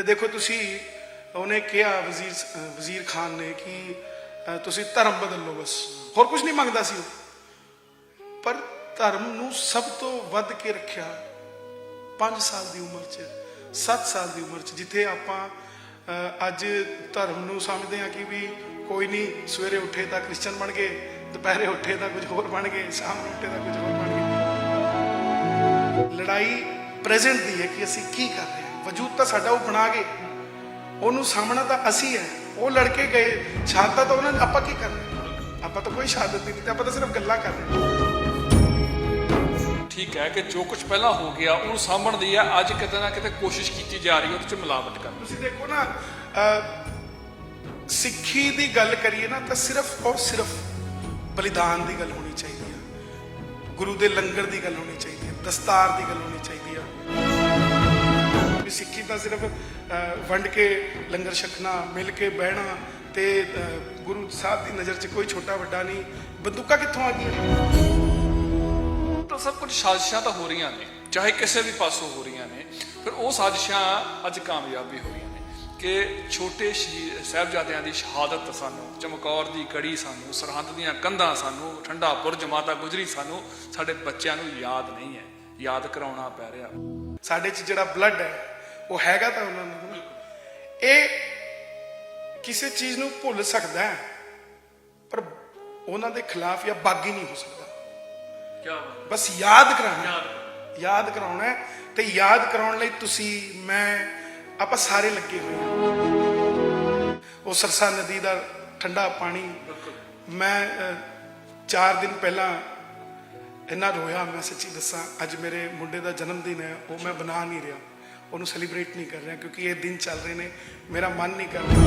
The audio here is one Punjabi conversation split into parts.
ਤੇ ਦੇਖੋ ਤੁਸੀਂ ਉਹਨੇ ਕਿਹਾ ਵਜ਼ੀਰ ਵਜ਼ੀਰ ਖਾਨ ਨੇ ਕਿ ਤੁਸੀਂ ਧਰਮ ਬਦਲ ਲਓ ਬਸ। ਹੋਰ ਕੁਝ ਨਹੀਂ ਮੰਗਦਾ ਸੀ ਉਹ। ਪਰ ਧਰਮ ਨੂੰ ਸਭ ਤੋਂ ਵੱਧ ਕੇ ਰੱਖਿਆ 5 ਸਾਲ ਦੀ ਉਮਰ 'ਚ 7 ਸਾਲ ਦੀ ਉਮਰ 'ਚ, ਜਿੱਥੇ ਆਪਾਂ ਅੱਜ ਧਰਮ ਨੂੰ ਸਮਝਦੇ ਹਾਂ ਕਿ ਵੀ ਕੋਈ ਨਹੀਂ, ਸਵੇਰੇ ਉੱਠੇ ਤਾਂ ਕ੍ਰਿਸਚਨ ਬਣ ਗਏ, ਦੁਪਹਿਰੇ ਉੱਠੇ ਤਾਂ ਕੁਝ ਹੋਰ ਬਣ ਗਏ, ਸ਼ਾਮ ਨੂੰ ਉੱਠੇ ਤਾਂ ਕੁਝ ਹੋਰ ਬਣ ਗਏ। ਲੜਾਈ ਪ੍ਰੈਜ਼ੈਂਟ ਦੀ ਹੈ ਕਿ ਅਸੀਂ ਕੀ ਕਰ ਰਹੇ ਵਜੂਦ ਤਾਂ ਸਾਡਾ ਉਹ ਬਣਾ ਗਏ। ਉਹਨੂੰ ਸਾਹਮਣਾ ਤਾਂ ਅਸੀਂ ਹੈ। ਉਹ ਲੜਕੇ ਗਏ। ਸ਼ਹਾਦਤ ਤਾਂ ਉਹਨਾਂ ਨੇ ਆਪਾਂ ਕੀ ਕਰਨਾ? ਆਪਾਂ ਤਾਂ ਕੋਈ ਸ਼ਹਾਦਤ ਨਹੀਂ ਦਿੱਤੀ। ਆਪਾਂ ਤਾਂ ਸਿਰਫ ਗੱਲਾਂ ਕਰ ਰਹੇ ਠੀਕ ਹੈ ਕਿ ਜੋ ਕੁਝ ਪਹਿਲਾਂ ਹੋ ਗਿਆ ਉਹਨੂੰ ਸਾਂਭਣ ਦੀ ਹੈ। ਅੱਜ ਕਿਤੇ ਨਾ ਕਿਤੇ ਕੋਸ਼ਿਸ਼ ਕੀਤੀ ਜਾ ਰਹੀ ਹੈ ਉਹਦੇ ਚ ਮਿਲਾਵਟ ਕਰਨ ਤੁਸੀਂ ਦੇਖੋ ਨਾ ਸਿੱਖੀ ਦੀ ਗੱਲ ਕਰੀਏ ਨਾ ਤਾਂ ਸਿਰਫ ਔਰ ਸਿਰਫ ਬਲੀਦਾਨ ਦੀ ਗੱਲ ਹੋਣੀ ਚਾਹੀਦੀ ਹੈ। ਗੁਰੂ ਦੇ ਲੰਗਰ ਦੀ ਗੱਲ ਹੋਣੀ ਚਾਹੀਦੀ ਹੈ ਦਸਤਾਰ ਦੀ ਗੱਲ ਹੋਣੀ ਚਾਹੀਦੀ ਹੈ। ਵੀ ਸਿੱਖੀ ਤਾਂ ਸਿਰਫ ਵੰਡ ਕੇ ਲੰਗਰ ਛਕਣਾ ਮਿਲ ਕੇ ਬਹਿਣਾ ਤੇ ਗੁਰੂ ਸਾਹਿਬ ਦੀ ਨਜ਼ਰ 'ਚ ਕੋਈ ਛੋਟਾ ਵੱਡਾ ਨਹੀਂ। ਬੰਦੂਕਾਂ ਕਿੱਥੋਂ ਆ ਗਈਆਂ? ਤਾਂ ਸਭ ਕੁਝ ਸਾਜ਼ਿਸ਼ਾਂ ਤਾਂ ਹੋ ਰਹੀਆਂ ਨੇ ਚਾਹੇ ਕਿਸੇ ਵੀ ਪਾਸੋਂ ਹੋ ਰਹੀਆਂ ਨੇ ਫਿਰ ਉਹ ਸਾਜ਼ਿਸ਼ਾਂ ਅੱਜ ਕਾਮਯਾਬ ਹੋ ਰਹੀਆਂ ਨੇ ਕਿ ਛੋਟੇ ਸ਼ਹੀਦ ਸਾਹਿਬਜ਼ਾਦਿਆਂ ਦੀ ਸ਼ਹਾਦਤ ਸਾਨੂੰ ਚਮਕੌਰ ਦੀ ਕੜੀ ਸਾਨੂੰ ਸਰਹੰਦ ਦੀਆਂ ਕੰਧਾਂ ਸਾਨੂੰ ਠੰਡਾ ਬੁਰਜ ਮਾਤਾ ਗੁਜਰੀ ਸਾਨੂੰ ਸਾਡੇ ਬੱਚਿਆਂ ਨੂੰ ਯਾਦ ਨਹੀਂ ਹੈ ਯਾਦ ਕਰਾਉਣਾ ਪੈ ਰਿਹਾ। ਸਾਡੇ 'ਚ ਜਿਹੜਾ ਬਲੱਡ ਹੈ ਉਹ ਹੈਗਾ ਤਾਂ ਉਹਨਾਂ ਨੂੰ। ਇਹ ਕਿਸੇ ਚੀਜ਼ ਨੂੰ ਭੁੱਲ ਸਕਦਾ ਹੈ ਪਰ ਉਹਨਾਂ ਦੇ ਖਿਲਾਫ ਜਾਂ ਬਾਗੀ ਨਹੀਂ ਹੋ ਸਕਦਾ। ਕੀ ਬਸ ਯਾਦ ਕਰਾਉਣਾ। ਯਾਦ ਕਰਾਉਣਾ ਤੇ ਯਾਦ ਕਰਾਉਣ ਲਈ ਤੁਸੀਂ ਮੈਂ ਆਪਾਂ ਸਾਰੇ ਲੱਗੇ ਹੋਏ ਹਾਂ। ਉਹ ਸਰਸਾ ਨਦੀ ਦਾ ਠੰਡਾ ਪਾਣੀ ਮੈਂ ਚਾਰ ਦਿਨ ਪਹਿਲਾਂ ਇੰਨਾ ਰੋਇਆ ਮੈਂ ਸੱਚੀ ਦੱਸਾਂ ਅੱਜ ਮੇਰੇ ਮੁੰਡੇ ਦਾ ਜਨਮ ਦਿਨ ਹੈ ਉਹ ਮੈਂ ਬਣਾ ਨਹੀਂ ਰਿਹਾ। ਉਹਨੂੰ ਸੈਲੀਬ੍ਰੇਟ ਨਹੀਂ ਕਰ ਰਿਹਾ ਕਿਉਂਕਿ ਇਹ ਦਿਨ ਚੱਲ ਰਹੇ ਨੇ ਮੇਰਾ ਮਨ ਨਹੀਂ ਕਰ ਰਿਹਾ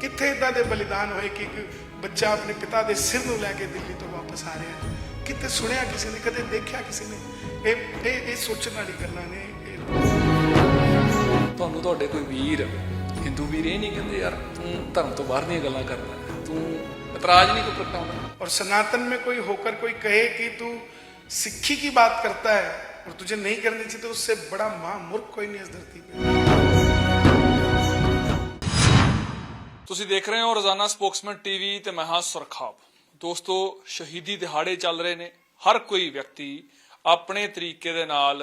ਕਿੱਥੇ ਇਦਾਂ ਦੇ ਬਲੀਦਾਨ ਹੋਏ ਕਿ ਇੱਕ ਬੱਚਾ ਆਪਣੇ ਪਿਤਾ ਦੇ ਸਿਰ ਨੂੰ ਲੈ ਕੇ ਦਿੱਲੀ ਤੋਂ ਵਾਪਸ ਆ ਰਿਹਾ ਹੈ ਕਿਤੇ ਸੁਣਿਆ ਕਿਸੇ ਨੇ ਕਦੇ ਦੇਖਿਆ ਕਿਸੇ ਨੇ ਇਹ ਇਹ ਇਹ ਸੋਚਣ ਵਾਲੀ ਗੱਲਾਂ ਨੇ ਇਹ ਤੁਹਾਨੂੰ ਤੁਹਾਡੇ ਕੋਈ ਵੀਰ ਹਿੰਦੂ ਵੀਰ ਇਹ ਨਹੀਂ ਕਹਿੰਦੇ ਯਾਰ ਤੂੰ ਧਰਮ ਤੋਂ ਬਾਹਰ ਦੀਆਂ ਗੱਲਾਂ ਕਰਦਾ ਹੈ। ਤੂੰ ਇਤਰਾਜ਼ ਨਹੀਂ ਕੋਈ ਪ੍ਰਗਟਾਉਂਦਾ और सनातन में कोई होकर कोई कहे कि तू सिक्खी की बात करता है और तुझे नहीं करनी चाहिए तो उससे बड़ा महामूर्ख कोई नहीं इस धरती पे ਤੁਸੀਂ ਦੇਖ ਰਹੇ ਹੋ ਰੋਜ਼ਾਨਾ ਸਪੋਕਸਮੈਨ ਟੀਵੀ ਤੇ ਮੈਂ ਹਾਂ ਸੁਰਖਾਬ ਦੋਸਤੋ ਸ਼ਹੀਦੀ ਦਿਹਾੜੇ ਚੱਲ ਰਹੇ ਨੇ ਹਰ ਕੋਈ ਵਿਅਕਤੀ ਆਪਣੇ ਤਰੀਕੇ ਦੇ ਨਾਲ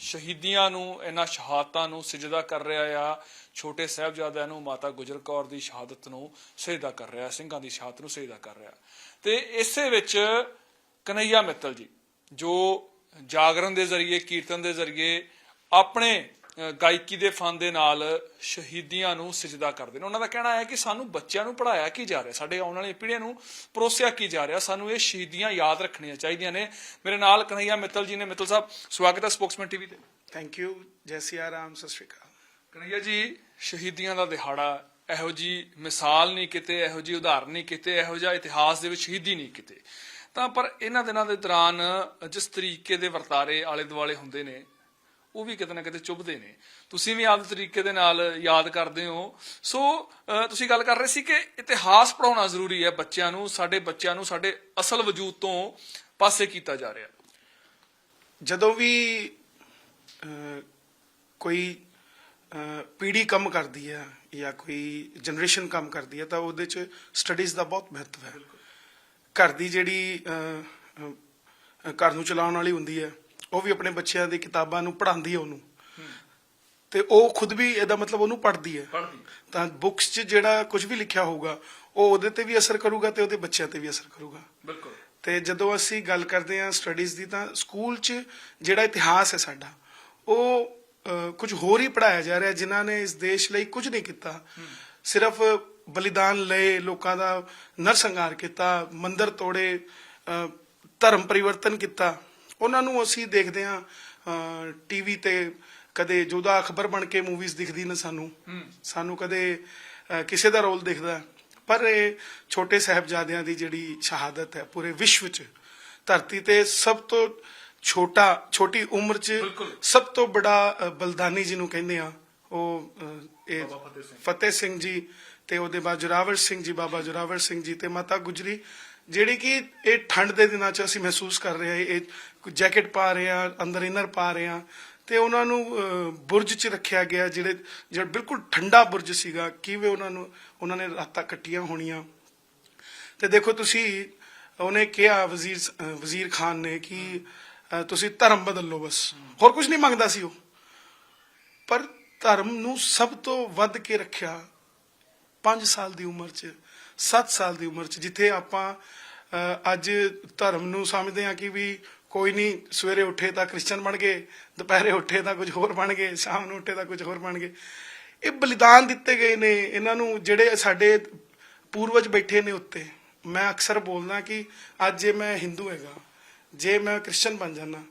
ਸ਼ਹੀਦੀਆਂ ਨੂੰ ਇਹਨਾਂ ਸ਼ਹਾਦਤਾਂ ਨੂੰ ਸਜਦਾ ਕਰ ਰਿਹਾ ਆ ਛੋਟੇ ਸਾਹਿਬਜ਼ਾਦਿਆਂ ਨੂੰ ਮਾਤਾ ਗੁਜਰ ਕੌਰ ਦੀ ਸ਼ਹਾਦਤ ਨੂੰ ਸਜਦਾ ਕਰ ਰਿਹਾ ਸਿੰਘਾਂ ਦੀ ਸ਼ਹਾਦਤ ਨੂੰ ਸਜਦਾ ਕਰ ਰਿਹਾ ਤੇ ਇਸੇ ਵਿੱਚ ਕਨਈਆ ਮਿੱਤਲ ਜੀ ਜੋ ਜਾਗਰਨ ਦੇ ਜ਼ਰੀਏ ਕੀਰਤਨ ਦੇ ਜ਼ਰੀਏ ਆਪਣੇ ਗਾਇਕੀ ਦੇ ਫਨ ਦੇ ਨਾਲ ਸ਼ਹੀਦੀਆਂ ਨੂੰ ਸਜਦਾ ਕਰਦੇ ਨੇ। ਉਹਨਾਂ ਦਾ ਕਹਿਣਾ ਹੈ ਕਿ ਸਾਨੂੰ ਬੱਚਿਆਂ ਨੂੰ ਪੜਾਇਆ ਕੀ ਜਾ ਰਿਹਾ? ਸਾਡੇ ਆਉਣ ਵਾਲੀਆਂ ਪੀੜ੍ਹੀਆਂ ਨੂੰ ਪਰੋਸਿਆ ਕੀ ਜਾ ਰਿਹਾ? ਸਾਨੂੰ ਇਹ ਸ਼ਹੀਦੀਆਂ ਯਾਦ ਰੱਖਣੀਆਂ ਚਾਹੀਦੀਆਂ ਨੇ। ਮੇਰੇ ਨਾਲ ਕਨਈਆ ਮਿੱਤਲ ਜੀ ਨੇ। ਮਿੱਤਲ ਸਾਹਿਬ ਸਵਾਗਤ ਹੈ ਸਪੋਕਸਮੈਨ ਟੀਵੀ ਤੇ। ਥੈਂਕ ਯੂ ਜੈ ਸਿਆ ਰਾਮ ਸਤਿ ਸ਼੍ਰੀ ਅਕਾਲ। ਕਨਈਆ ਜੀ ਸ਼ਹੀਦੀਆਂ ਦਾ ਦਿਹਾੜਾ ਇਹੋ ਜੀ ਮਿਸਾਲ ਨਹੀਂ ਕਿਤੇ ਇਹੋ ਜੀ ਉਦਾਹਰਨ ਨਹੀਂ ਕਿਤੇ ਇਹੋ ਜਿਹਾ ਇਤਿਹਾਸ ਦੇ ਵਿੱਚ ਸ਼ਹੀਦੀ ਨਹੀਂ ਕਿਤੇ। ਤਾਂ ਪਰ ਇਹਨਾਂ ਦਿਨਾਂ ਦੇ ਦੌਰਾਨ ਜਿਸ ਤਰੀਕੇ ਦੇ ਵਰਤਾਰੇ ਆਲੇ ਦੁਆਲੇ ਹੁੰਦੇ ਨੇ ਉਹ ਵੀ ਕਿਤੇ ਨਾ ਕਿਤੇ ਚੁੱਭਦੇ ਨੇ। ਤੁਸੀਂ ਵੀ ਆਪਦੇ ਤਰੀਕੇ ਦੇ ਨਾਲ ਯਾਦ ਕਰਦੇ ਹੋ। ਸੋ ਤੁਸੀਂ ਗੱਲ ਕਰ ਰਹੇ ਸੀ ਕਿ ਇਤਿਹਾਸ ਪੜਾਉਣਾ ਜ਼ਰੂਰੀ ਹੈ ਬੱਚਿਆਂ ਨੂੰ ਸਾਡੇ ਬੱਚਿਆਂ ਨੂੰ ਸਾਡੇ ਅਸਲ ਵਜੂਦ ਤੋਂ ਪਾਸੇ ਕੀਤਾ ਜਾ ਰਿਹਾ। ਜਦੋਂ ਵੀ ਕੋਈ ਪੀੜ੍ਹੀ ਕੰਮ ਕਰਦੀ ਹੈ ਜਾਂ ਕੋਈ ਜਨਰੇਸ਼ਨ ਕੰਮ ਕਰਦੀ ਹੈ ਤਾਂ ਉਹਦੇ ਚ ਸਟੱਡੀਜ਼ ਦਾ ਬਹੁਤ ਮਹੱਤਵ ਹੈ। ਘਰ ਦੀ ਜਿਹੜੀ ਘਰ ਨੂੰ ਚਲਾਉਣ ਵਾਲੀ ਹੁੰਦੀ ਹੈ ਉਹ ਵੀ ਆਪਣੇ ਬੱਚਿਆਂ ਦੀ ਕਿਤਾਬਾਂ ਨੂੰ ਪੜ੍ਹਾਉਂਦੀ ਹੈ ਉਹਨੂੰ। ਤੇ ਉਹ ਖੁਦ ਵੀ ਇਹਦਾ ਮਤਲਬ ਉਹਨੂੰ ਪੜ੍ਹਦੀ ਹੈ। ਤਾਂ ਬੁੱਕਸ 'ਚ ਜਿਹੜਾ ਕੁਝ ਵੀ ਲਿਖਿਆ ਹੋਊਗਾ ਉਹ ਉਹਦੇ ਤੇ ਵੀ ਅਸਰ ਕਰੂਗਾ ਤੇ ਉਹਦੇ ਬੱਚਿਆਂ ਤੇ ਵੀ ਅਸਰ ਕਰੂਗਾ। ਬਿਲਕੁਲ। ਤੇ ਜਦੋਂ ਅਸੀਂ ਗੱਲ ਕਰਦੇ ਹਾਂ ਸਟੱਡੀਜ਼ ਦੀ ਤਾਂ ਸਕੂਲ 'ਚ ਜਿਹੜਾ ਇਤਿਹਾਸ ਹੈ ਸਾਡਾ ਉਹ ਕੁਝ ਹੋਰ ਹੀ ਪੜਾਇਆ ਜਾ ਰਿਹਾ ਜਿਨ੍ਹਾਂ ਨੇ ਇਸ ਦੇਸ਼ ਲਈ ਕੁਝ ਨਹੀਂ ਕੀਤਾ। ਸਿਰਫ ਬਲੀਦਾਨ ਲਏ ਲੋਕਾਂ ਦਾ ਨਰਸੰਹਾਰ ਕੀਤਾ ਮੰਦਰ ਤੋੜੇ ਧਰਮ ਪਰਿਵਰਤਨ ਕੀਤਾ। ਉਹਨਾਂ ਨੂੰ ਅਸੀਂ ਦੇਖਦੇ ਹਾਂ ਟੀਵੀ ਤੇ ਕਦੇ ਜੋਧਾ ਅਖਬਰ ਬਣ ਕੇ ਮੂਵੀਜ਼ ਦਿਖਦੀ ਨੇ ਸਾਨੂੰ। ਸਾਨੂੰ ਕਦੇ ਕਿਸੇ ਦਾ ਰੋਲ ਦਿਖਦਾ। ਪਰ ਇਹ ਛੋਟੇ ਸਾਹਿਬਜ਼ਾਦਿਆਂ ਦੀ ਜਿਹੜੀ ਸ਼ਹਾਦਤ ਹੈ ਪੂਰੇ ਵਿਸ਼ਵ 'ਚ ਧਰਤੀ ਤੇ ਸਭ ਤੋਂ ਛੋਟਾ ਛੋਟੀ ਉਮਰ 'ਚ। ਸਭ ਤੋਂ ਬੜਾ ਬਲਦਾਨੀ ਜਿਹਨੂੰ ਕਹਿੰਦੇ ਆ ਉਹ ਇਹ ਫਤਿਹ ਸਿੰਘ। ਜੀ। ਤੇ ਉਹਦੇ ਬਾਅਦ ਜੋਰਾਵਰ ਸਿੰਘ ਜੀ ਬਾਬਾ ਜੋਰਾਵਰ ਸਿੰਘ ਜੀ ਤੇ ਮਾਤਾ ਗੁਜਰੀ ਜਿਹੜੀ ਕਿ ਇਹ ਠੰਡ ਦੇ ਦਿਨਾਂ 'ਚ ਅਸੀਂ ਮਹਿਸੂਸ ਕਰ ਰਹੇ ਹਾਂ ਇਹ ਜੈਕਟ ਪਾ ਰਹੇ ਆ ਅੰਦਰ ਇਨਰ ਪਾ ਰਹੇ ਆ ਤੇ ਉਹਨਾਂ ਨੂੰ ਬੁਰਜ 'ਚ ਰੱਖਿਆ ਗਿਆ ਜਿਹੜੇ ਜਿਹੜਾ ਬਿਲਕੁਲ ਠੰਡਾ ਬੁਰਜ ਸੀਗਾ ਕਿਵੇਂ ਉਹਨਾਂ ਨੂੰ ਉਹਨਾਂ ਨੇ ਰਾਤਾਂ ਕੱਟੀਆਂ ਹੋਣੀਆਂ। ਤੇ ਦੇਖੋ ਤੁਸੀਂ ਉਹਨੇ ਕਿਹਾ ਵਜ਼ੀਰ ਵਜ਼ੀਰ ਖਾਨ ਨੇ ਕਿ ਤੁਸੀਂ ਧਰਮ ਬਦਲ ਲਓ ਬਸ। ਹੋਰ ਕੁਝ ਨਹੀਂ ਮੰਗਦਾ ਸੀ ਉਹ। ਪਰ ਧਰਮ ਨੂੰ ਸਭ ਤੋਂ ਵੱਧ ਕੇ ਰੱਖਿਆ 5 ਸਾਲ ਦੀ ਉਮਰ 'ਚ 7 ਸਾਲ ਦੀ ਉਮਰ 'ਚ, ਜਿੱਥੇ ਆਪਾਂ ਅੱਜ ਧਰਮ ਨੂੰ ਸਮਝਦੇ ਹਾਂ ਕਿ ਵੀ ਕੋਈ ਨਹੀਂ ਸਵੇਰੇ ਉੱਠੇ ਤਾਂ ਕ੍ਰਿਸਚਨ ਬਣ ਗਏ, ਦੁਪਹਿਰੇ ਉੱਠੇ ਤਾਂ ਕੁਝ ਹੋਰ ਬਣ ਗਏ, ਸ਼ਾਮ ਨੂੰ ਉੱਠੇ ਤਾਂ ਕੁਝ ਹੋਰ ਬਣ ਗਏ। ਇਹ ਬਲੀਦਾਨ ਦਿੱਤੇ ਗਏ ਨੇ, ਇਹਨਾਂ ਨੂੰ ਜਿਹੜੇ ਸਾਡੇ ਪੂਰਵਜ ਬੈਠੇ ਨੇ ਉੱਤੇ। ਮੈਂ ਅਕਸਰ ਬੋਲਦਾ ਕਿ ਅੱਜ ਜੇ ਮੈਂ ਹਿੰਦੂ ਹੈਗਾ, ਜੇ ਮੈਂ ਕ੍ਰਿਸਚਨ ਬਣ ਜਾਣਾ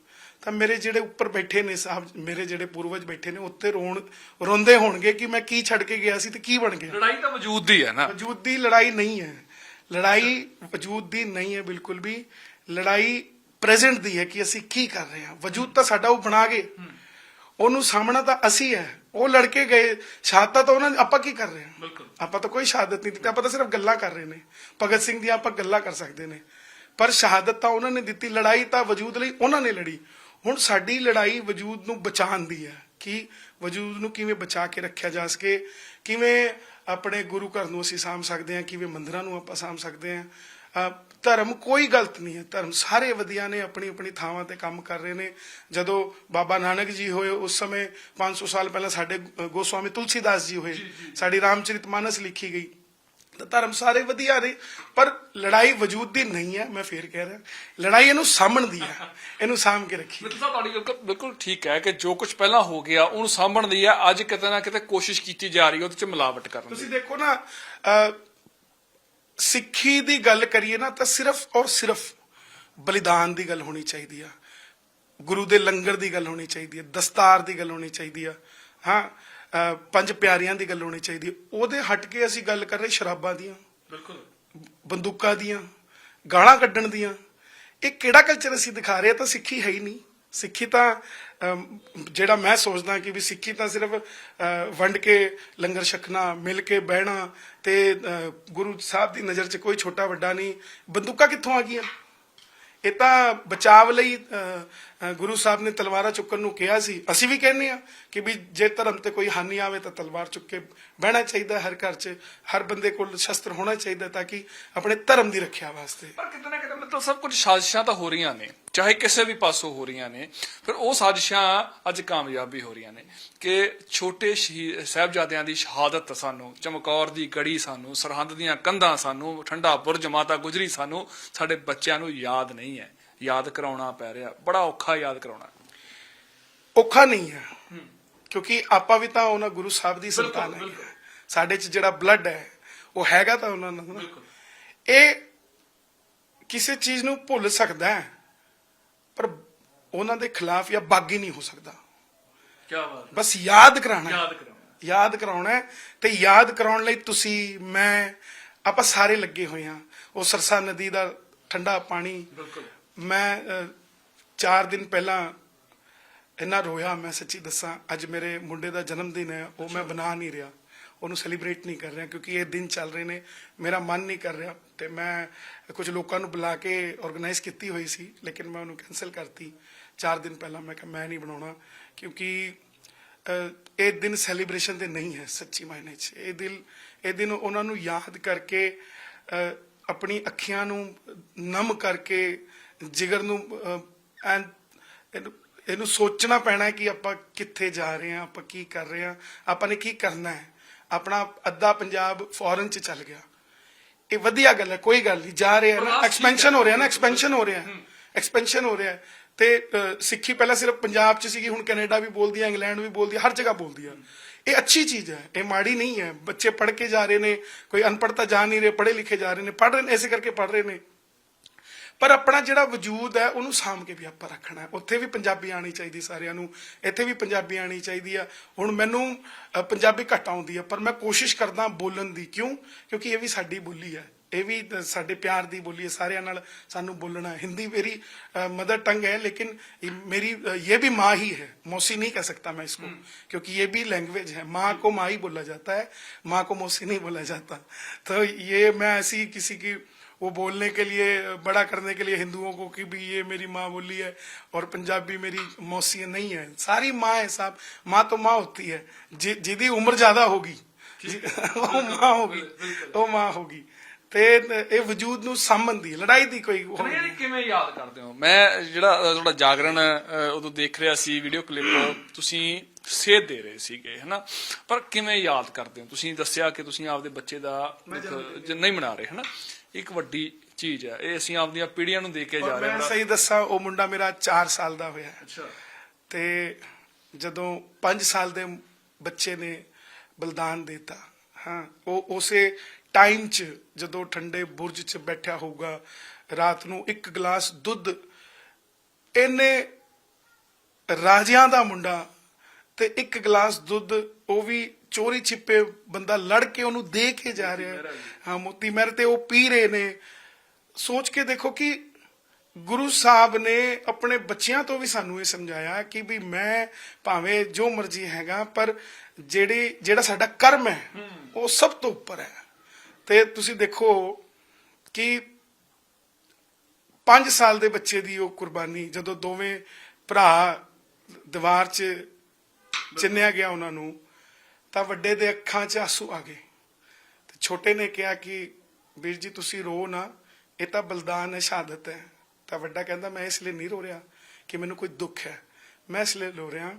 ਤਾਂ ਮੇਰੇ ਜਿਹੜੇ ਉੱਪਰ ਬੈਠੇ ਨੇ ਸਾਹਿਬ ਮੇਰੇ ਜਿਹੜੇ ਪੂਰਵਜ ਬੈਠੇ ਨੇ ਉੱਤੇ ਰੋਣ ਰੋਂਦੇ ਹੋਣਗੇ ਕਿ ਮੈਂ ਕੀ ਛੱਡ ਕੇ ਗਿਆ ਸੀ ਤੇ ਕੀ ਬਣ ਗਿਆ। ਲੜਾਈ ਤਾਂ ਵਜੂਦ ਦੀ ਹੈ ਨਾ। ਵਜੂਦ ਦੀ ਲੜਾਈ ਨਹੀਂ ਹੈ। ਲੜਾਈ ਵਜੂਦ ਦੀ ਨਹੀਂ ਹੈ ਬਿਲਕੁਲ ਵੀ। ਲੜਾਈ ਪ੍ਰੈਜ਼ੈਂਟ ਦੀ ਹੈ ਕਿ ਅਸੀਂ ਕੀ ਕਰ ਰਹੇ ਹਾਂ। ਵਜੂਦ ਤਾਂ ਸਾਡਾ ਉਹ ਬਣਾ ਗਏ। ਉਹਨੂੰ ਸਾਹਮਣਾ ਤਾਂ ਅਸੀਂ ਹੈ। ਉਹ ਲੜਕੇ ਗਏ। ਸ਼ਹਾਦਤਾਂ ਤਾਂ ਉਹਨਾਂ ਨੇ ਆਪਾਂ ਕੀ ਕਰ ਰਹੇ ਹਾਂ? ਬਿਲਕੁਲ। ਆਪਾਂ ਤਾਂ ਕੋਈ ਸ਼ਹਾਦਤ ਨਹੀਂ ਦਿੱਤੀ। ਆਪਾਂ ਤਾਂ ਸਿਰਫ ਗੱਲਾਂ ਕਰ ਰਹੇ ਨੇ। ਭਗਤ ਸਿੰਘ ਦੀਆਂ ਆਪਾਂ ਗੱਲਾਂ ਕਰ ਸਕਦੇ ਨੇ। ਪਰ ਸ਼ਹਾਦਤ ਤਾਂ ਉਹਨਾਂ ਨੇ ਦਿੱਤੀ। ਲੜਾਈ ਤਾਂ ਵਜੂਦ ਲਈ ਉਹਨਾਂ ਨੇ ਲੜੀ। ਹੁਣ ਸਾਡੀ ਲੜਾਈ ਵਜੂਦ ਨੂੰ ਬਚਾਉਣ ਦੀ ਹੈ ਕਿ ਵਜੂਦ ਨੂੰ ਕਿਵੇਂ ਬਚਾ ਕੇ ਰੱਖਿਆ ਜਾ ਸਕੇ ਕਿਵੇਂ ਆਪਣੇ ਗੁਰੂ ਘਰ ਨੂੰ ਅਸੀਂ ਸਾਂਭ ਸਕਦੇ ਹਾਂ ਕਿਵੇਂ ਮੰਦਿਰਾਂ ਨੂੰ ਆਪਾਂ ਸਾਂਭ ਸਕਦੇ ਹਾਂ। ਧਰਮ ਕੋਈ ਗਲਤ ਨਹੀਂ ਹੈ। ਧਰਮ ਸਾਰੇ ਵਧੀਆ ਨੇ ਆਪਣੀ ਆਪਣੀ ਥਾਵਾਂ ਤੇ ਕੰਮ ਕਰ ਰਹੇ ਨੇ। ਜਦੋਂ ਬਾਬਾ ਨਾਨਕ ਜੀ ਹੋਏ ਉਸ ਸਮੇਂ 500 ਸਾਲ ਪਹਿਲਾਂ ਸਾਡੇ ਗੋਸਵਾਮੀ ਤੁਲਸੀਦਾਸ ਜੀ ਹੋਏ। ਸਾਡੀ ਰਾਮਚਰਿਤਮਾਨਸ ਲਿਖੀ ਗਈ। ਧਰਮ ਸਾਰੇ ਵਧੀਆ ਨੇ ਪਰ ਲੜਾਈ ਵਜੂਦ ਦੀ ਨਹੀਂ ਹੈ ਮੈਂ ਫੇਰ ਕਹਿ ਰਿਹਾ। ਲੜਾਈ ਇਹਨੂੰ ਸਾਂਭਣ ਦੀ ਹੈ ਇਹਨੂੰ ਸਾਂਭ ਕੇ ਰੱਖੀ। ਮਿੱਤਰ ਸਾਹਿਬ ਤੁਹਾਡੀ ਗੱਲ ਬਿਲਕੁਲ ਠੀਕ ਹੈ ਕਿ ਜੋ ਕੁਝ ਪਹਿਲਾਂ ਹੋ ਗਿਆ ਉਹਨੂੰ ਸਾਂਭਣ ਦੀ ਹੈ ਅੱਜ ਕਿਤੇ ਨਾ ਕਿਤੇ ਕੋਸ਼ਿਸ਼ ਕੀਤੀ ਜਾ ਰਹੀ ਹੈ ਉਹਦੇ ਚ ਮਿਲਾਵਟ ਕਰਨ ਦੀ। ਤੁਸੀਂ ਦੇਖੋ ਨਾ ਸਿੱਖੀ ਦੀ ਗੱਲ ਕਰੀਏ ਨਾ ਤਾਂ ਸਿਰਫ ਔਰ ਸਿਰਫ ਬਲੀਦਾਨ ਦੀ ਗੱਲ ਹੋਣੀ ਚਾਹੀਦੀ ਆ। ਗੁਰੂ ਦੇ ਲੰਗਰ ਦੀ ਗੱਲ ਹੋਣੀ ਚਾਹੀਦੀ ਹੈ ਦਸਤਾਰ ਦੀ ਗੱਲ ਹੋਣੀ ਚਾਹੀਦੀ ਆ। ਹਾਂ ਪੰਜ ਪਿਆਰਿਆਂ ਦੀ ਗੱਲ ਹੋਣੀ ਚਾਹੀਦੀ। ਉਹਦੇ ਹਟ ਕੇ ਅਸੀਂ ਗੱਲ ਕਰ ਰਹੇ ਸ਼ਰਾਬਾਂ ਦੀਆਂ ਬਿਲਕੁਲ। ਬੰਦੂਕਾਂ ਦੀਆਂ ਗਾਲਾਂ ਕੱਢਣ ਦੀਆਂ। ਇਹ ਕਿਹੜਾ ਕਲਚਰ ਅਸੀਂ ਦਿਖਾ ਰਹੇ ਤਾਂ ਸਿੱਖੀ ਹੈ ਹੀ ਨਹੀਂ। ਸਿੱਖੀ ਤਾਂ ਜਿਹੜਾ ਮੈਂ ਸੋਚਦਾ ਕਿ ਵੀ ਸਿੱਖੀ ਤਾਂ ਸਿਰਫ ਵੰਡ ਕੇ ਲੰਗਰ ਛਕਣਾ ਮਿਲ ਕੇ ਬਹਿਣਾ ਤੇ ਗੁਰੂ ਸਾਹਿਬ ਦੀ ਨਜ਼ਰ 'ਚ ਕੋਈ ਛੋਟਾ ਵੱਡਾ ਨਹੀਂ। ਬੰਦੂਕਾਂ ਕਿੱਥੋਂ ਆ ਗਈਆਂ? ਇਹ ਤਾਂ ਬਚਾਵ ਲਈ ਗੁਰੂ ਸਾਹਿਬ ਨੇ ਤਲਵਾਰਾਂ ਚੁੱਕਣ ਨੂੰ ਕਿਹਾ ਸੀ। ਅਸੀਂ ਵੀ ਕਹਿੰਦੇ ਆ ਕਿ ਵੀ ਜੇ ਧਰਮ ਤੇ ਕੋਈ ਹਾਨੀ ਆਵੇ ਤਾਂ ਤਲਵਾਰ ਚੁੱਕ ਕੇ ਬਹਿਣਾ ਚਾਹੀਦਾ ਹਰ ਘਰ 'ਚ। ਹਰ ਬੰਦੇ ਕੋਲ ਸ਼ਸਤਰ ਹੋਣਾ ਚਾਹੀਦਾ ਤਾਂ ਕਿ ਆਪਣੇ ਧਰਮ ਦੀ ਰੱਖਿਆ ਵਾਸਤੇ। ਪਰ ਕਿਤੇ ਨਾ ਕਿਤੇ ਮਤਲਬ ਸਭ ਕੁਝ ਸਾਜ਼ਿਸ਼ਾਂ ਤਾਂ ਹੋ ਰਹੀਆਂ ਨੇ। ਚਾਹੇ ਕਿਸੇ ਵੀ ਪਾਸੋਂ ਹੋ ਰਹੀਆਂ ਨੇ ਫਿਰ ਉਹ ਸਾਜ਼ਿਸ਼ਾਂ ਅੱਜ ਕਾਮਯਾਬ ਵੀ ਹੋ ਰਹੀਆਂ ਨੇ ਕਿ ਛੋਟੇ ਸ਼ਹੀਦ ਸਾਹਿਬਜ਼ਾਦਿਆਂ ਦੀ ਸ਼ਹਾਦਤ ਸਾਨੂੰ, ਚਮਕੌਰ ਦੀ ਗੜੀ ਸਾਨੂੰ, ਸਰਹੰਦ ਦੀਆਂ ਕੰਧਾਂ ਸਾਨੂੰ, ਠੰਡਾ ਬੁਰਜ ਮਾਤਾ ਗੁਜਰੀ ਸਾਨੂੰ, ਸਾਡੇ ਬੱਚਿਆਂ ਨੂੰ ਯਾਦ ਨਹੀਂ ਹੈ। ਯਾਦ ਕਰਾਉਣਾ ਪੈ ਰਿਹਾ। ਬੜਾ ਔਖਾ ਯਾਦ ਕਰਾਉਣਾ। ਔਖਾ ਨਹੀਂ ਹੈ। ਕਿਉਂਕਿ ਆਪਾਂ ਵੀ ਤਾਂ ਉਹਨਾਂ ਗੁਰੂ ਸਾਹਿਬ ਦੀ ਸੰਤਾਨ ਹੈ। ਸਾਡੇ 'ਚ ਜਿਹੜਾ ਬਲੱਡ ਹੈ ਉਹ ਹੈਗਾ ਤਾਂ ਉਹਨਾਂ ਦਾ। ਇਹ ਕਿਸੇ ਚੀਜ਼ ਨੂੰ ਭੁੱਲ ਸਕਦਾ ਹੈ ਪਰ ਉਹਨਾਂ ਦੇ ਖਿਲਾਫ ਜਾਂ ਬਾਗੀ ਨਹੀਂ ਹੋ ਸਕਦਾ। ਕੀ ਬਾਤ ਬਸ ਯਾਦ ਕਰਾਣਾ। ਯਾਦ ਕਰਾਉਣਾ ਯਾਦ ਕਰਾਉਣਾ ਤੇ ਯਾਦ ਕਰਾਉਣ ਲਈ ਤੁਸੀਂ ਮੈਂ ਆਪਾਂ ਸਾਰੇ ਲੱਗੇ ਹੋਏ ਹਾਂ। ਉਹ ਸਰਸਾ ਨਦੀ ਦਾ ਠੰਡਾ ਪਾਣੀ ਬਿਲਕੁਲ। ਮੈਂ 4 ਦਿਨ ਪਹਿਲਾਂ ਇੰਨਾ ਰੋਇਆ ਮੈਂ ਸੱਚੀ ਦੱਸਾਂ ਅੱਜ ਮੇਰੇ ਮੁੰਡੇ ਦਾ ਜਨਮ ਦਿਨ ਹੈ ਉਹ ਮੈਂ ਬਣਾ ਨਹੀਂ ਰਿਹਾ। ਉਹਨੂੰ ਸੈਲੀਬ੍ਰੇਟ ਨਹੀਂ ਕਰ ਰਿਹਾ ਕਿਉਂਕਿ ਇਹ ਦਿਨ ਚੱਲ ਰਹੇ ਨੇ ਮੇਰਾ ਮਨ ਨਹੀਂ ਕਰ ਰਿਹਾ। ਤੇ ਮੈਂ ਕੁਝ ਲੋਕਾਂ ਨੂੰ ਬੁਲਾ ਕੇ ਆਰਗੇਨਾਈਜ਼ ਕੀਤੀ ਹੋਈ ਸੀ ਲੇਕਿਨ ਮੈਂ ਉਹਨੂੰ ਕੈਨਸਲ ਕਰਤੀ। 4 ਦਿਨ ਪਹਿਲਾਂ ਮੈਂ ਕਿਹਾ ਮੈਂ ਨਹੀਂ ਬਣਾਉਣਾ ਕਿਉਂਕਿ ਇਹ ਦਿਨ ਸੈਲੀਬ੍ਰੇਸ਼ਨ ਦੇ ਨਹੀਂ ਹੈ ਸੱਚੀ ਮਾਇਨੇ 'ਚ। ਇਹ ਦਿਲ ਇਹ ਦਿਨ ਉਹਨਾਂ ਨੂੰ ਯਾਦ ਕਰਕੇ ਆਪਣੀ ਅੱਖੀਆਂ ਨੂੰ ਨਮ ਕਰਕੇ ਜਿਗਰ ਨੂੰ ਐਨ ਇਹਨੂੰ ਸੋਚਣਾ ਪੈਣਾ ਕਿ ਆਪਾਂ ਕਿੱਥੇ ਜਾ ਰਹੇ ਹਾਂ ਆਪਾਂ ਕੀ ਕਰ ਰਹੇ ਹਾਂ ਆਪਾਂ ਨੇ ਕੀ ਕਰਨਾ ਹੈ। ਆਪਣਾ ਅੱਧਾ ਪੰਜਾਬ ਫੋਰਨ 'ਚ ਚੱਲ ਗਿਆ। ਇਹ ਵਧੀਆ ਗੱਲ ਹੈ ਕੋਈ ਗੱਲ ਨਹੀਂ ਜਾ ਰਿਹਾ ਨਾ ਐਕਸਪੈਂਸ਼ਨ ਹੈ। ਰਿਹਾ ਨਾ ਐਕਸਪੈਂਸ਼ਨ ਹੋ ਰਿਹਾ ਐਕਸਪੈਂਸ਼ਨ ਹੋ। ਰਿਹਾ। ਤੇ ਸਿੱਖੀ ਪਹਿਲਾਂ ਸਿਰਫ ਪੰਜਾਬ 'ਚ ਸੀਗੀ ਹੁਣ ਕੈਨੇਡਾ ਵੀ ਬੋਲਦੀ ਹੈ ਇੰਗਲੈਂਡ ਵੀ ਬੋਲਦੀ ਹੈ ਹਰ ਜਗ੍ਹਾ ਬੋਲਦੀ ਹੈ। ਇਹ ਅੱਛੀ ਚੀਜ਼ ਹੈ ਇਹ ਮਾੜੀ ਨਹੀਂ ਹੈ। ਬੱਚੇ ਪੜ੍ਹ ਕੇ ਜਾ ਰਹੇ ਨੇ ਕੋਈ ਅਨਪੜ੍ਹਤਾ ਜਾ ਨਹੀਂ ਰਹੇ ਪੜ੍ਹੇ ਲਿਖੇ ਜਾ ਰਹੇ ਨੇ ਪੜ੍ਹ ਰਹੇ ਨੇ ਇਸੇ ਕਰਕੇ ਪੜ੍ਹ ਰਹੇ ਨੇ। ਪਰ ਆਪਣਾ ਜਿਹੜਾ ਵਜੂਦ ਹੈ ਉਹਨੂੰ ਸਾਂਭ ਕੇ ਵੀ ਆਪਾਂ ਰੱਖਣਾ ਹੈ ਉੱਥੇ ਵੀ ਪੰਜਾਬੀ ਆਣੀ ਚਾਹੀਦੀ ਸਾਰਿਆਂ ਨੂੰ ਇੱਥੇ ਵੀ ਪੰਜਾਬੀ ਆਣੀ ਚਾਹੀਦੀ ਆ ਹੁਣ ਮੈਨੂੰ ਅ, ਪੰਜਾਬੀ ਘੱਟ ਆਉਂਦੀ ਆ ਪਰ ਮੈਂ ਕੋਸ਼ਿਸ਼ ਕਰਦਾ ਬੋਲਣ ਦੀ ਕਿਉਂ ਕਿਉਂਕਿ ਇਹ ਵੀ ਸਾਡੀ ਬੋਲੀ ਹੈ ਇਹ ਵੀ ਤਾਂ ਸਾਡੇ ਪਿਆਰ ਦੀ ਬੋਲੀ ਹੈ ਸਾਰਿਆਂ ਨਾਲ ਸਾਨੂੰ ਬੋਲਣਾ ਹੈ। ਹਿੰਦੀ ਮੇਰੀ मदर टंग है लेकिन ये मेरी अ, ये भी माँ ही है मौसी नहीं कह सकता मैं इसको क्योंकि ये भी लैंग्वेज है माँ को माँ ही बोला जाता है माँ को मौसी नहीं बोला जाता तो ये मैं ऐसी किसी की वो बोलने के लिए बड़ा करने के लिए हिंदुओं को कि भी ये मेरी माँ बोली है और पंजाबी मेरी मौसी है नहीं है सारी माँ है साहब माँ तो माँ होती है जि जिदी उम्र ज्यादा होगी ਉਹ ਮਾਂ ਹੋਗੀ ਉਹ ਮਾਂ ਹੋਗੀ ਤੇ ਇਹ ਵਜੂਦ ਨੂੰ ਸਾਂਭਣ ਦੀ ਲੜਾਈ ਦੀ ਕੋਈ ਉਹ ਨਹੀਂ। ਇਹ ਕਿਵੇਂ ਯਾਦ ਕਰਦੇ ਹੋ ਮੈਂ ਜਿਹੜਾ ਅ, ਤੁਹਾਡਾ ਜਾਗਰਣ ਅ, ਉਦੋਂ ਦੇਖ ਰਿਹਾ ਸੀ ਵੀਡੀਓ ਕਲਿੱਪ ਤੁਸੀਂ ਸੇਧ ਦੇ ਰਹੇ ਸੀਗੇ ਹਨਾ ਪਰ ਕਿਵੇਂ ਯਾਦ ਕਰਦੇ ਹੋ ਤੁਸੀਂ ਦੱਸਿਆ ਕਿ ਤੁਸੀਂ ਆਪਦੇ ਬੱਚੇ ਦਾ ਇੱਕ- ਜ- ਨਹੀਂ ਮਨਾ ਰਹੇ ਹਨਾ ਇੱਕ ਵੱਡੀ ਚੀਜ਼ ਹੈ। ਇਹ ਅਸੀਂ ਆਪਦੀਆਂ ਪੀੜ੍ਹੀਆਂ ਨੂੰ ਦੇ ਕੇ ਜਾ ਰਹੇ ਮੈਂ ਹਾਂ ਸਹੀ ਦੱਸਾਂ ਉਹ ਮੁੰਡਾ ਮੇਰਾ 4 ਸਾਲ ਦਾ ਹੋਇਆ। ਅੱਛਾ। ਤੇ ਜਦੋਂ 5 ਸਾਲ ਦੇ ਬੱਚੇ ਨੇ ਬਲਿਦਾਨ ਦਿੱਤਾ ਹਾਂ ਉਹ ਉਸੇ ਟਾਈਮ 'ਚ ਜਦੋਂ ਠੰਡੇ ਬੁਰਜ 'ਚ ਬੈਠਾ ਹੋਊਗਾ ਰਾਤ ਨੂੰ ਇੱਕ ਗਲਾਸ ਦੁੱਧ ਇਹਨੇ ਰਾਜਿਆਂ ਦਾ ਮੁੰਡਾ ਤੇ ਇੱਕ ਗਲਾਸ ਦੁੱਧ ਉਹ ਵੀ ਚੋਰੀ ਛਿਪੇ ਬੰਦਾ ਲੜ ਕੇ ਉਹਨੂੰ ਦੇ ਕੇ ਜਾ ਰਿਹਾ ਹਾਂ। ਮੋਤੀ ਮਹਿਰ ਤੇ ਉਹ ਪੀ ਰਹੇ ਨੇ। ਸੋਚ ਕੇ ਦੇਖੋ ਕਿ ਗੁਰੂ ਸਾਹਿਬ ਨੇ ਆਪਣੇ ਬੱਚਿਆਂ ਤੋਂ ਵੀ ਸਾਨੂੰ ਇਹ ਸਮਝਾਇਆ ਕਿ ਵੀ ਮੈਂ ਭਾਵੇਂ ਜੋ ਮਰਜ਼ੀ ਹੈਗਾ, ਪਰ ਜਿਹੜੀ, ਜਿਹੜਾ ਸਾਡਾ ਕਰਮ ਹੈ, ਉਹ ਸਭ ਤੋਂ ਉੱਪਰ ਹੈ। ਤੇ ਤੁਸੀਂ ਦੇਖੋ ਕਿ 5 ਸਾਲ ਦੇ ਬੱਚੇ ਦੀ ਉਹ ਕੁਰਬਾਨੀ, ਜਦੋਂ ਦੋਵੇਂ ਭਰਾ ਦੀਵਾਰ 'ਚ ਚਿੰਨਿਆ ਗਿਆ ਉਹਨਾਂ ਨੂੰ ਤਾਂ ਵੱਡੇ ਦੇ ਅੱਖਾਂ 'ਚ ਆਸੂ ਆ ਗਏ। ਤੇ ਛੋਟੇ ਨੇ ਕਿਹਾ ਕਿ ਵੀਰ ਜੀ ਤੁਸੀਂ ਰੋ ਨਾ, ਇਹ ਤਾਂ ਬਲਿਦਾਨ ਹੈ, ਸ਼ਹਾਦਤ ਹੈ। ਤਾਂ ਵੱਡਾ ਕਹਿੰਦਾ, ਮੈਂ ਇਸ ਲਈ ਨਹੀਂ ਰੋ ਰਿਹਾ ਕਿ ਮੈਨੂੰ ਕੋਈ ਦੁੱਖ ਹੈ। ਮੈਂ ਇਸ ਲਈ ਰੋ ਰਿਹਾ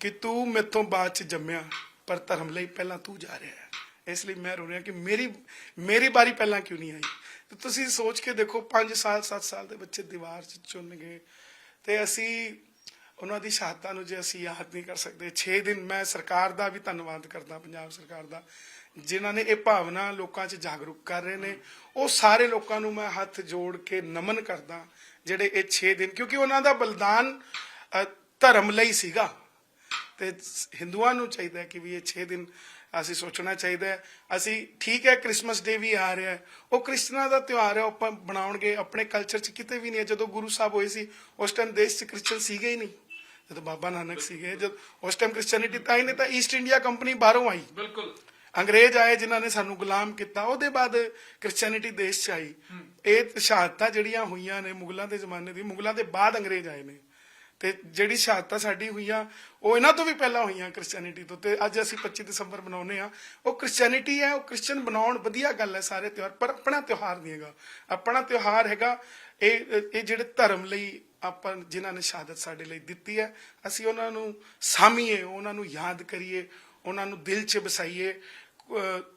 ਕਿ ਤੂੰ ਮੇਥੋਂ ਬਾਅਦ ਚ ਜੰਮਿਆ, ਪਰ ਧਰਮ ਲਈ ਪਹਿਲਾਂ ਤੂੰ ਜਾ ਰਿਹਾ ਹੈ। ਇਸ ਲਈ ਮੈਂ ਰੋ ਰਿਹਾ ਕਿ ਮੇਰੀ ਮੇਰੀ ਬਾਰੀ ਪਹਿਲਾਂ ਕਿਉਂ ਨਹੀਂ ਆਈ? ਤੇ ਤੁਸੀਂ ਸੋਚ ਕੇ ਦੇਖੋ 5 ਸਾਲ 7 ਸਾਲ ਦੇ ਬੱਚੇ ਦੀਵਾਰ 'ਚ ਚੁੰਨ ਗਏ। ਤੇ ਅਸੀਂ ਉਹਨਾਂ ਦੀ ਸ਼ਹਾਦਤਾਂ ਨੂੰ ਜੇ ਅਸੀਂ ਯਾਦ ਨਹੀਂ ਕਰ ਸਕਦੇ 6 ਦਿਨ ਮੈਂ ਸਰਕਾਰ ਦਾ ਵੀ ਧੰਨਵਾਦ ਕਰਦਾ, ਪੰਜਾਬ ਸਰਕਾਰ ਦਾ, ਜਿਨ੍ਹਾਂ ਨੇ ਇਹ ਭਾਵਨਾ ਲੋਕਾਂ 'ਚ ਜਾਗਰੂਕ ਕਰ ਰਹੇ ਨੇ। ਉਹ ਸਾਰੇ ਲੋਕਾਂ ਨੂੰ ਮੈਂ ਹੱਥ ਜੋੜ ਕੇ ਨਮਨ ਕਰਦਾ, ਜਿਹੜੇ ਇਹ 6 ਦਿਨ, ਕਿਉਂਕਿ ਉਹਨਾਂ ਦਾ ਬਲਿਦਾਨ ਧਰਮ ਲਈ ਸੀਗਾ। ਤੇ ਹਿੰਦੂਆਂ ਨੂੰ ਚਾਹੀਦਾ ਕਿ ਵੀ ਇਹ 6 ਦਿਨ ਅਸੀਂ ਸੋਚਣਾ ਚਾਹੀਦਾ ਅਸੀਂ ਠੀਕ ਹੈ, ਕ੍ਰਿਸਮਸ ਡੇ ਵੀ ਆ ਰਿਹਾ ਉਹ ਕ੍ਰਿਸਚਨਾਂ ਦਾ ਤਿਉਹਾਰ ਹੈ ਆਪਾਂ ਬਣਾਉਣਗੇ, ਆਪਣੇ ਕਲਚਰ 'ਚ ਕਿਤੇ ਵੀ ਨਹੀਂ ਹੈ। ਜਦੋਂ ਗੁਰੂ ਸਾਹਿਬ ਹੋਏ ਸੀ, ਉਸ ਟਾਈਮ ਦੇਸ਼ 'ਚ ਕ੍ਰਿਸਚਨ ਸੀਗੇ ਹੀ ਨਹੀਂ। ਜਦੋਂ ਬਾਬਾ ਨਾਨਕ ਸੀਗੇ ਜਦ ਉਸ ਟਾਈਮ ਕ੍ਰਿਸਚੀਅਨਿਟੀ ਤਾਂ ਹੀ ਨਹੀਂ ਤਾਂ ਈਸਟ ਇੰਡੀਆ ਕੰਪਨੀ ਬਾਹਰੋਂ ਆਈ। ਬਿਲਕੁਲ। ਅੰਗਰੇਜ਼ ਆਏ ਜਿਨ੍ਹਾਂ ਨੇ ਸਾਨੂੰ ਗੁਲਾਮ ਕੀਤਾ ਉਹਦੇ ਬਾਅਦ ਕ੍ਰਿਸਚੀਅਨਿਟੀ ਦੇਸ਼ 'ਚ ਆਈ। ਇਹ ਸ਼ਹਾਦਤਾਂ ਜਿਹੜੀਆਂ ਹੋਈਆਂ ਨੇ ਮੁਗਲਾਂ ਦੇ ਜ਼ਮਾਨੇ ਦੀ ਮੁਗਲਾਂ ਦੇ ਬਾਅਦ ਅੰਗਰੇਜ਼ ਆਏ ਨੇ। ਤੇ ਜਿਹੜੀ ਸ਼ਹਾਦਤਾਂ ਸਾਡੀ ਹੋਈਆਂ ਉਹ ਇਹਨਾਂ ਤੋਂ ਵੀ ਪਹਿਲਾਂ ਹੋਈਆਂ ਕ੍ਰਿਸਚੀਅਨਿਟੀ ਤੋਂ। ਤੇ ਅੱਜ ਅਸੀਂ 25 ਦਸੰਬਰ ਮਨਾਉਂਦੇ ਆ ਉਹ ਕ੍ਰਿਸਚੀਅਨਿਟੀ ਹੈ ਉਹ ਕ੍ਰਿਸਚੀਅਨ ਬਣਾਉਣ ਵਧੀਆ ਗੱਲ ਹੈ ਸਾਰੇ ਤਿਉਹਾਰ ਪਰ ਆਪਣਾ ਤਿਉਹਾਰ ਨਹੀਂ ਹੈਗਾ। ਆਪਣਾ ਤਿਉਹਾਰ ਹੈਗਾ ਇਹ ਇਹ ਜਿਹੜੇ ਧਰਮ ਲਈ ਆਪਾਂ ਜਿਨ੍ਹਾਂ ਨੇ ਸ਼ਹਾਦਤ ਸਾਡੇ ਲਈ ਦਿੱਤੀ ਹੈ ਅਸੀਂ ਉਹਨਾਂ ਨੂੰ ਸਾਮੀਏ ਉਹਨਾਂ ਨੂੰ ਯਾਦ ਕਰੀਏ ਉਹਨਾਂ ਨੂੰ ਦਿਲ 'ਚ ਵਸਾਈਏ।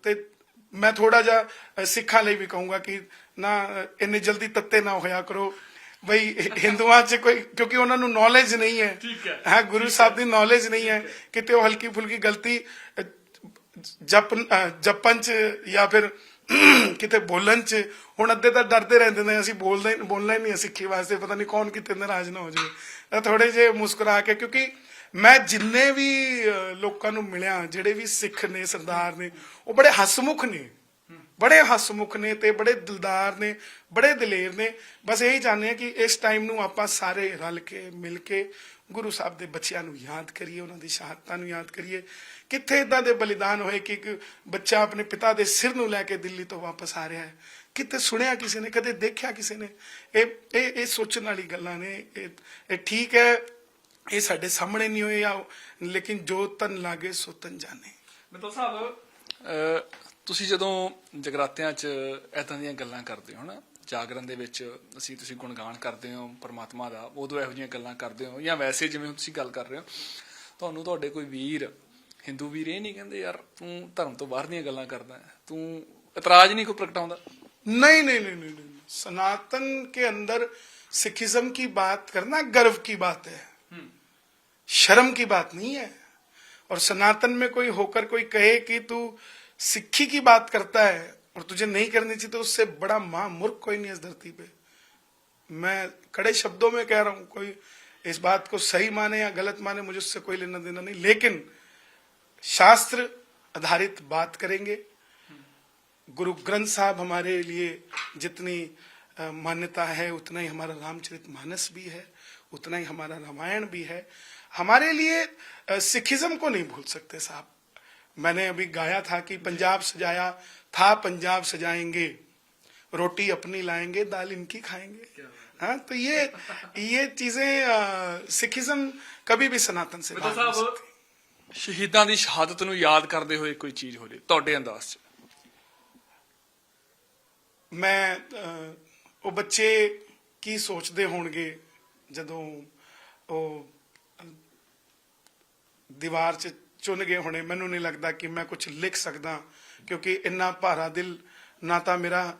ਤੇ ਮੈਂ ਥੋੜਾ ਜਿਹਾ ਸਿੱਖਾਂ ਲਈ ਵੀ ਕਹੂੰਗਾ ਕਿ ਨਾ ਇੰਨੇ ਜਲਦੀ ਤੱਤੇ ਨਾ ਹੋਇਆ ਕਰੋ। ਬਈ ਹਿੰਦੂਆਂ 'ਚ ਕੋਈ ਕਿਉਂਕਿ ਉਹਨਾਂ ਨੂੰ ਨੌਲੇਜ ਨਹੀਂ ਹੈ। ਠੀਕ ਹੈ। ਹਾਂ ਗੁਰੂ ਸਾਹਿਬ ਦੀ ਨੌਲੇਜ ਨਹੀਂ ਹੈ। ਕਿਤੇ ਉਹ ਹਲਕੀ ਫੁਲਕੀ ਗਲਤੀ ਜਪਨ ਅਹ, ਜਪਨ 'ਚ ਜਾਂ ਫਿਰ ਕਿਤੇ ਬੋਲਣ 'ਚ ਹੁਣ ਅੱਧੇ ਤਾਂ ਡਰਦੇ ਰਹਿੰਦੇ ਨੇ, ਅਸੀਂ ਬੋਲਦੇ ਬੋਲਣਾ ਹੀ ਨਹੀਂ ਸਿੱਖੀ ਵਾਸਤੇ, ਪਤਾ ਨਹੀਂ ਕੌਣ ਕਿਤੇ ਨਾਰਾਜ਼ ਨਾ ਹੋ ਜਾਵੇ। ਥੋੜੇ ਜਿਹੇ ਮੁਸਕਰਾ ਕੇ, ਕਿਉਂਕਿ ਮੈਂ ਜਿੰਨੇ ਵੀ ਲੋਕਾਂ ਨੂੰ ਮਿਲਿਆ, ਜਿਹੜੇ ਵੀ ਸਿੱਖ ਨੇ, ਸਰਦਾਰ ਨੇ, ਉਹ ਬੜੇ ਹਸਮੁਖ ਨੇ। ਬੜੇ ਹਸਮੁਖ ਨੇ ਤੇ ਬੜੇ ਦਿਲਦਾਰ ਨੇ, ਬੜੇ ਦਲੇਰ ਨੇ। ਬਸ ਇਹੀ ਚਾਹੁੰਦੇ ਆ ਕਿ ਇਸ ਟਾਈਮ ਨੂੰ ਆਪਾਂ ਸਾਰੇ ਰਲ ਕੇ, ਮਿਲ ਕੇ ਗੁਰੂ ਸਾਹਿਬ ਦੇ ਬੱਚਿਆਂ ਨੂੰ ਯਾਦ ਕਰੀਏ, ਉਹਨਾਂ ਦੀ ਸ਼ਹਾਦਤਾਂ ਨੂੰ ਯਾਦ ਕਰੀਏ। ਕਿੱਥੇ ਇਦਾਂ ਦੇ ਬਲੀਦਾਨ ਹੋਏ ਕਿ ਇੱਕ ਬੱਚਾ ਆਪਣੇ ਪਿਤਾ ਦੇ ਸਿਰ ਨੂੰ ਲੈ ਕੇ ਦਿੱਲੀ ਤੋਂ ਵਾਪਸ ਆ ਰਿਹਾ ਹੈ? ਕਿਤੇ ਸੁਣਿਆ ਕਿਸੇ ਨੇ ਕਦੇ ਦੇਖਿਆ ਕਿਸੇ ਨੇ? ਇਹ ਇਹ ਇਹ ਸੋਚਣ ਵਾਲੀ ਗੱਲਾਂ ਨੇ। ਇਹ ਇਹ ਠੀਕ ਹੈ ਇਹ ਸਾਡੇ ਸਾਹਮਣੇ ਨਹੀਂ ਹੋਏ ਆ ਲੇਕਿਨ ਜੋ ਤਨ ਲਾਗੇ ਸੋ ਤਨ ਜਾਣੇ। ਮਿੱਤਲ ਸਾਹਿਬ ਅਹ, ਤੁਸੀਂ ਜਦੋਂ ਜਗਰਾਤਿਆਂ 'ਚ ਐਦਾਂ ਦੀਆਂ ਗੱਲਾਂ ਕਰਦੇ ਹੋ ਨਾ ਜਾਗਰਨ ਦੇ ਵਿੱਚ ਅਸੀਂ ਤੁਸੀਂ ਗੁਣਗਾਨ ਕਰਦੇ ਹੋ ਪਰਮਾਤਮਾ ਦਾ ਉਦੋਂ ਇਹੋ ਜਿਹੀਆਂ ਗੱਲਾਂ ਕਰਦੇ ਹੋ ਜਾਂ ਵੈਸੇ ਜਿਵੇਂ ਤੁਸੀਂ ਗੱਲ ਕਰ ਰਹੇ ਹੋ ਤੁਹਾਨੂੰ ਤੁਹਾਡੇ ਕੋਈ ਵੀਰ ਹਿੰਦੂ ਵੀਰ ਇਹ ਨਹੀਂ ਕਹਿੰਦੇ ਯਾਰ ਤੂੰ ਧਰਮ ਤੋਂ ਬਾਹਰ ਦੀਆਂ ਗੱਲਾਂ ਕਰਦਾ ਤੂੰ ਇਤਰਾਜ਼ ਨਹੀਂ ਕੋਈ ਪ੍ਰਗਟਾਉਂਦਾ? नहीं नहीं नहीं नहीं नहीं सनातन के अंदर सिखिज्म की बात करना गर्व की बात है। शर्म की बात नहीं है। और सनातन में कोई होकर कोई कहे कि तू सिक्खी की बात करता है और तुझे नहीं करनी चाहिए तो उससे बड़ा महामूर्ख कोई नहीं इस धरती पे। मैं कड़े शब्दों में कह रहा हूँ कोई इस बात को सही माने या गलत माने मुझे उससे कोई लेना देना नहीं। लेकिन शास्त्र आधारित बात करेंगे। गुरु ग्रंथ साहब हमारे लिए जितनी अ, मान्यता है उतना ही हमारा रामचरित मानस भी है उतना ही हमारा रामायण भी है हमारे लिए अ, सिखिज्म को नहीं भूल सकते साहब मैंने अभी गाया था कि पंजाब सजाया था पंजाब सजाएंगे रोटी अपनी लाएंगे दाल इनकी खाएंगे हाँ तो ये ये चीजें अ, सिखिज्म कभी भी सनातन से ਮਿੱਤਲ भाग नहीं ਸਾਹਿਬ सकती। ਸ਼ਹੀਦਾਂ ਦੀ ਸ਼ਹਾਦਤ ਨੂੰ ਯਾਦ ਕਰਦੇ ਹੋਏ ਕੋਈ ਚੀਜ਼ ਹੋ ਜੇ ਤੁਹਾਡੇ ਅੰਦਾਜ਼ 'ਚ ਮੈਂ ਉਹ ਬੱਚੇ ਕੀ ਸੋਚਦੇ ਹੋਣਗੇ ਜਦੋਂ ਉਹ ਦੀਵਾਰ 'ਚ ਚੁਣ ਗਏ ਹੋਣੇ? ਮੈਨੂੰ ਨਹੀਂ ਲੱਗਦਾ ਕਿ ਮੈਂ ਕੁਝ ਲਿਖ ਸਕਦਾ, ਕਿਉਂਕਿ ਇੰਨਾ ਭਾਰਾ ਦਿਲ ਨਾ ਤਾਂ ਮੇਰਾ,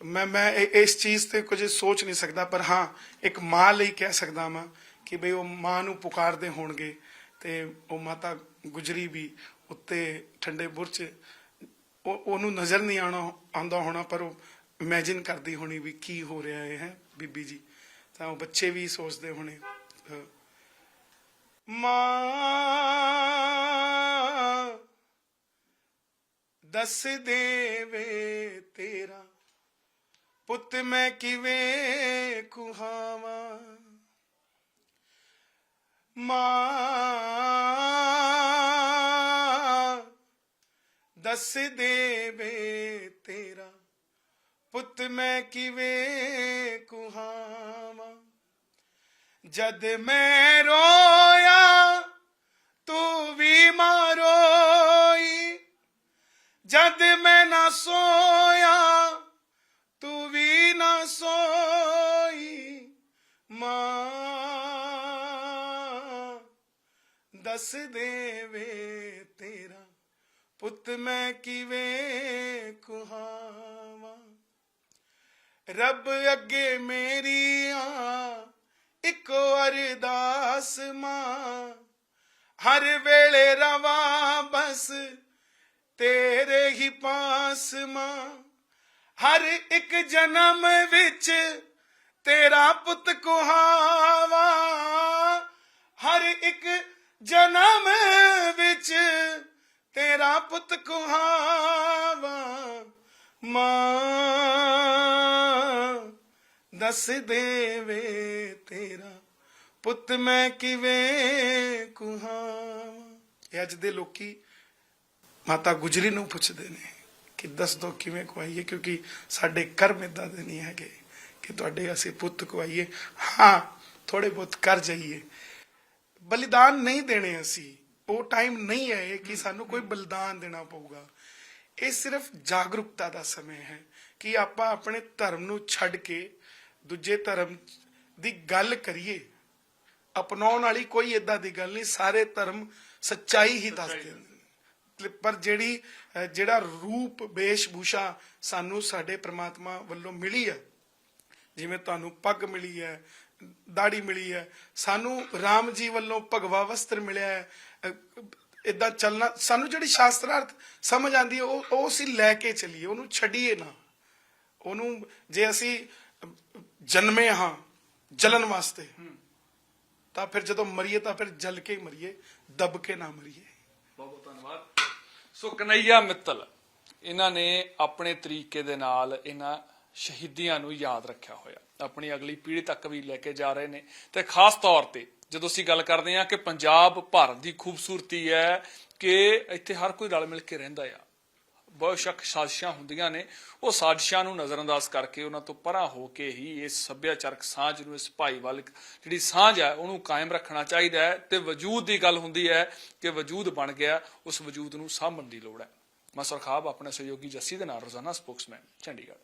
ਮੈਂ ਮੈਂ ਇਸ ਚੀਜ਼ ਤੇ ਕੁਝ ਸੋਚ ਨਹੀਂ ਸਕਦਾ, ਪਰ ਹਾਂ, ਇੱਕ ਮਾਂ ਲਈ ਕਹਿ ਸਕਦਾ ਮੈਂ ਕਿ ਬਈ ਉਹ ਮਾਂ ਨੂੰ ਪੁਕਾਰਦੇ ਹੋਣਗੇ ਤੇ ਉਹ ਮਾਤਾ ਗੁਜਰੀ ਵੀ ਉੱਤੇ ਠੰਡੇ ਬੁਰਜ ਉਹ, ਉਹਨੂੰ ਨਜ਼ਰ ਨਹੀਂ ਆਉਣਾ, ਆਉਂਦਾ ਹੋਣਾ, ਪਰ ਉਹ ਇਮੇਜਿਨ ਕਰਦੀ ਹੋਣੀ ਵੀ ਕੀ ਹੋ ਰਿਹਾ ਹੈ ਹੈਂ, ਬੀਬੀ ਜੀ। ਤਾਂ ਉਹ ਬੱਚੇ ਵੀ ਸੋਚਦੇ ਹੋਣੇ ਅਹ, ਮਾਂ ਦੱਸ ਦੇਵੇ ਤੇਰਾ ਪੁੱਤ ਮੈਂ ਕਿਵੇਂ ਕੁਹਾਵਾਂ ਮਾਂ ਦੱਸ ਦੇਵੇ ਪੁੱਤ ਮੈਂ ਕਿਵੇਂ ਕੁਹਾਵਾਂ? ਜਦ ਮੈਂ ਰੋਇਆ, ਤੂੰ ਵੀ ਮਾਰੋਈ। ਜਦ ਮੈਂ ਨਾ ਸੋਇਆ, ਤੂੰ ਵੀ ਨਾ ਸੋਈ। ਮਾਂ, ਦੱਸ ਦੇਵੇ ਤੇਰਾ ਪੁੱਤ ਮੈਂ ਕਿਵੇਂ ਕੁਹਾਵਾਂ? ਰੱਬ ਅੱਗੇ ਮੇਰੀਆਂ, ਇੱਕੋ ਅਰਦਾਸ ਮਾਂ। ਹਰ ਵੇਲੇ ਰਵਾ ਬਸ ਤੇਰੇ ਹੀ ਪਾਸ ਮਾਂ। ਹਰ ਇੱਕ ਜਨਮ ਵਿੱਚ ਤੇਰਾ ਪੁੱਤ ਕੁਹਾਵਾ। ਹਰ ਇੱਕ ਜਨਮ ਵਿੱਚ ਤੇਰਾ ਪੁੱਤ ਕੁਹਾਵਾ। ਮਾਂ ਦੱਸ ਦੇਵੇ ਤੇਰਾ ਪੁੱਤ ਮੈਂ ਕਿਵੇਂ ਕੁਹਾਵਾ? ਅੱਜ ਦੇ ਲੋਕੀ ਮਾਤਾ ਗੁਜਰੀ ਨੂੰ ਪੁੱਛਦੇ ਨੇ ਕਿ ਦੱਸ ਦੋ ਕਿਵੇਂ ਕੁਆਈਏ ਕਿਉਂਕਿ ਸਾਡੇ ਕਰਮ ਇਦਾਂ ਦੇ ਨਹੀਂ ਹੈਗੇ ਕਿ ਤੁਹਾਡੇ ਅਸੀਂ ਪੁੱਤ ਕੁਆਈਏ ਹਾਂ ਥੋੜੇ ਬਹੁਤ ਕਰ ਜਾਈਏ। ਬਲੀਦਾਨ ਨਹੀਂ ਦੇਣੇ ਅਸੀਂ। ਉਹ ਟਾਈਮ ਨਹੀਂ ਹੈ ਕਿ ਸਾਨੂੰ ਕੋਈ ਬਲੀਦਾਨ ਦੇਣਾ ਪਊਗਾ। ਇਹ ਸਿਰਫ ਜਾਗਰੂਕਤਾ ਦਾ ਸਮੇਂ ਹੈ ਕਿ ਆਪਾਂ ਆਪਣੇ ਧਰਮ ਨੂੰ ਛੱਡ ਕੇ ਦੂਜੇ ਧਰਮ ਦੀ ਗੱਲ ਕਰੀਏ ਅਪਣਾਉਣ ਵਾਲੀ ਕੋਈ ਏਦਾਂ ਦੀ ਗੱਲ ਨਹੀਂ ਸਾਰੇ ਧਰਮ ਸੱਚਾਈ ਹੀ ਦੱਸਦੇ ਨੇ। ਪਰ ਜਿਹੜੀ ਜਿਹੜਾ ਰੂਪ ਵੇਸ਼ਭੂਸ਼ਾ ਸਾਨੂੰ ਸਾਡੇ ਪ੍ਰਮਾਤਮਾ ਵੱਲੋਂ ਮਿਲੀ ਹੈ ਜਿਵੇਂ ਤੁਹਾਨੂੰ ਪੱਗ ਮਿਲੀ ਹੈ ਦਾੜੀ ਮਿਲੀ ਹੈ ਸਾਨੂੰ RAM ਜੀ ਵੱਲੋਂ ਭਗਵਾ ਵਸਤਰ ਮਿਲਿਆ ਹੈ ਇਦਾਂ ਚੱਲਣਾ ਸਾਨੂੰ ਜਿਹੜੀ ਸ਼ਾਸਤਰਾਰਥ ਸਮਝ ਆਂਦੀ ਹੈ ਉਹ ਉਹ ਅਸੀਂ ਲੈ ਕੇ ਚੱਲੀਏ ਉਹਨੂੰ ਛੱਡੀਏ ਨਾ। ਉਹਨੂੰ ਜੇ ਅਸੀਂ ਜਨਮੇ ਹਾਂ, ਜਲਨ ਵਾਸਤੇ। ਤਾਂ ਫਿਰ ਜਦੋਂ ਮਰੀਏ, ਤਾਂ ਫਿਰ ਜਲ ਕੇ ਹੀ ਮਰੀਏ, ਦਬ ਕੇ ਨਾ ਮਰੀਏ। ਬਹੁਤ ਬਹੁਤ ਧੰਨਵਾਦ। ਸੋ ਕਨਈਆ ਮਿੱਤਲ, ਇਹਨਾਂ ਨੇ ਆਪਣੇ ਤਰੀਕੇ ਦੇ ਨਾਲ ਇਹਨਾਂ ਸ਼ਹੀਦੀਆਂ ਨੂੰ ਯਾਦ ਰੱਖਿਆ ਹੋਇਆ। ਆਪਣੀ ਅਗਲੀ ਪੀੜ੍ਹੀ ਤੱਕ ਵੀ ਲੈ ਕੇ ਜਾ ਰਹੇ ਨੇ। ਤੇ ਖਾਸ ਤੌਰ ਤੇ ਜਦੋਂ ਅਸੀਂ ਗੱਲ ਕਰਦੇ ਹਾਂ ਕਿ ਪੰਜਾਬ ਭਾਰਤ ਦੀ ਖੂਬਸੂਰਤੀ ਹੈ ਕਿ ਇੱਥੇ ਹਰ ਕੋਈ ਰਲ ਮਿਲ ਕੇ ਰਹਿੰਦਾ ਆ। ਬਹੁਤ ਸ਼ੱਕ ਸਾਜ਼ਿਸ਼ਾਂ ਹੁੰਦੀਆਂ ਨੇ। ਉਹ ਸਾਜ਼ਿਸ਼ਾਂ ਨੂੰ ਨਜ਼ਰਅੰਦਾਜ਼ ਕਰਕੇ ਉਹਨਾਂ ਤੋਂ ਪਰਾਂ ਹੋ ਕੇ ਹੀ ਇਸ ਸੱਭਿਆਚਾਰਕ ਸਾਂਝ ਨੂੰ, ਇਸ ਭਾਈਵਾਲਕ ਜਿਹੜੀ ਸਾਂਝ ਹੈ, ਉਹਨੂੰ ਕਾਇਮ ਰੱਖਣਾ ਚਾਹੀਦਾ ਹੈ ਤੇ ਵਜੂਦ ਦੀ ਗੱਲ ਹੁੰਦੀ ਹੈ ਕਿ ਵਜੂਦ ਬਣ ਗਿਆ, ਉਸ ਵਜੂਦ ਨੂੰ ਸਾਂਭਣ ਦੀ ਲੋੜ ਹੈ। ਮੈਂ ਸਰਖਾਬ, ਆਪਣੇ ਸਹਿਯੋਗੀ ਜੱਸੀ ਦੇ ਨਾਲ ਰੋਜ਼ਾਨਾ ਸਪੋਕਸਮੈਨ, ਚੰਡੀਗੜ੍ਹ।